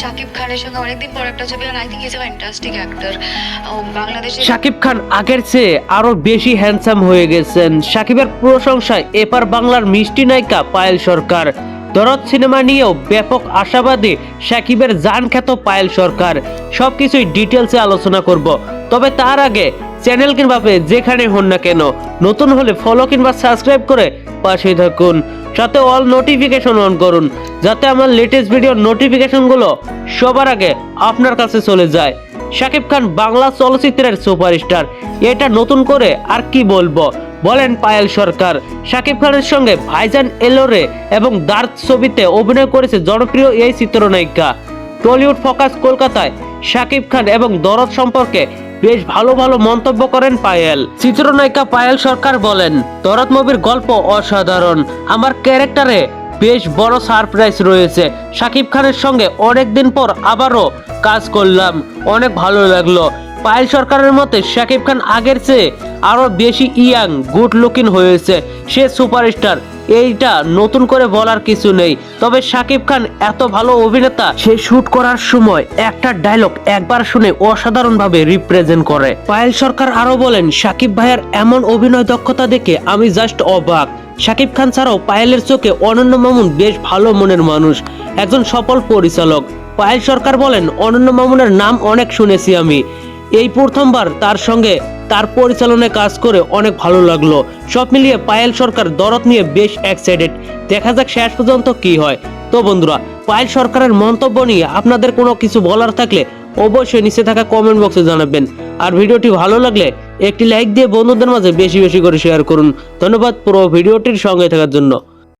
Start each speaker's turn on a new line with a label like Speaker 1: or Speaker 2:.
Speaker 1: শাকিব খানের সঙ্গে অনেকদিন পর একটা ছবি আই থিঙ্ক ইজ অ্যাক্টর বাংলাদেশে
Speaker 2: শাকিব খান আগের চেয়ে আরও বেশি হ্যান্ডসাম হয়ে গেছেন। শাকিবের প্রশংসায় এপার বাংলার মিষ্টি নায়িকা পায়েল সরকার। দরদ সিনেমা নিয়েও ব্যাপক আশাবাদী শাকিবের জান খ্যাত পায়েল সরকার। সবকিছুই ডিটেলসে আলোচনা করব। তবে তার আগে চ্যানেল কিংবা পেজ যেখানে হন না কেন, নতুন হলে ফলো কিংবা সাবস্ক্রাইব করে পাশে থাকুন। সাথে অল নোটিফিকেশন অন করুন, যাতে আমার লেটেস্ট ভিডিওর নোটিফিকেশনগুলো সবার আগে আপনার কাছে চলে যায়। শাকিব খান বাংলা চলচ্চিত্রের সুপারস্টার এটা নতুন করে আর কি বলব? বলেন পায়েল সরকার। শাকিব খানের সঙ্গে ভাইজান এলোরে এবং দার্থ ছবিতে অভিনয় করেছে জনপ্রিয় এই চিত্রনায়িকা। টলিউড ফোকাস কলকাতায় শাকিব খান এবং দরদ সম্পর্কে বেশ ভালো ভালো মন্তব্য করেন পায়েল। চিত্রনায়িকা পায়েল সরকার বলেন দরদ মুভির গল্প অসাধারণ। আমার ক্যারেক্টারে বেশ বড় সারপ্রাইজ রয়েছে। শাকিব খানের সঙ্গে অনেকদিন পর আবারও কাজ করলাম। অনেক ভালো লাগল। পায়েল সরকারের মতে শাকিব খান আগের চেয়ে আরও বেশি ইয়াং, গুড লুকিং হয়েছে। সে সুপারস্টার। এইটা নতুন করে বলার কিছু নেই। তবে শাকিব খান এত ভালো অভিনেতা, সে শুট করার সময় একটা ডায়লগ একবার শুনে অসাধারণভাবে রিপ্রেজেন্ট করে। পায়েল সরকার আরও বলেন, শাকিব ভাইয়ের এমন অভিনয় দক্ষতা দেখে আমি জাস্ট অবাক। শাকিব খান ছাড়াও পায়েলের চোখে অনন্য মামুন বেশ ভালো মনের মানুষ, একজন সফল পরিচালক। পায়েল সরকার বলেন, অনন্য মামুনের নাম অনেক শুনেছি আমি। এই প্রথমবার তার সঙ্গে তার পরিচালনায় কাজ করে অনেক ভালো লাগল। সব মিলিয়ে পায়েল সরকার দরদ নিয়ে বেশ এক্সাইটেড দেখা যাক শেষ পর্যন্ত কি হয়। তো বন্ধুরা, পায়েল সরকারের মন্তব্য নিয়ে আপনাদের কোনো কিছু বলার থাকলে অবশ্যই নিচে থাকা কমেন্ট বক্সে জানাবেন। আর ভিডিওটি ভালো লাগলে একটি লাইক দিয়ে বন্ধুদের মাঝে বেশি বেশি করে শেয়ার করুন। ধন্যবাদ পুরো ভিডিওটির সঙ্গে থাকার জন্য।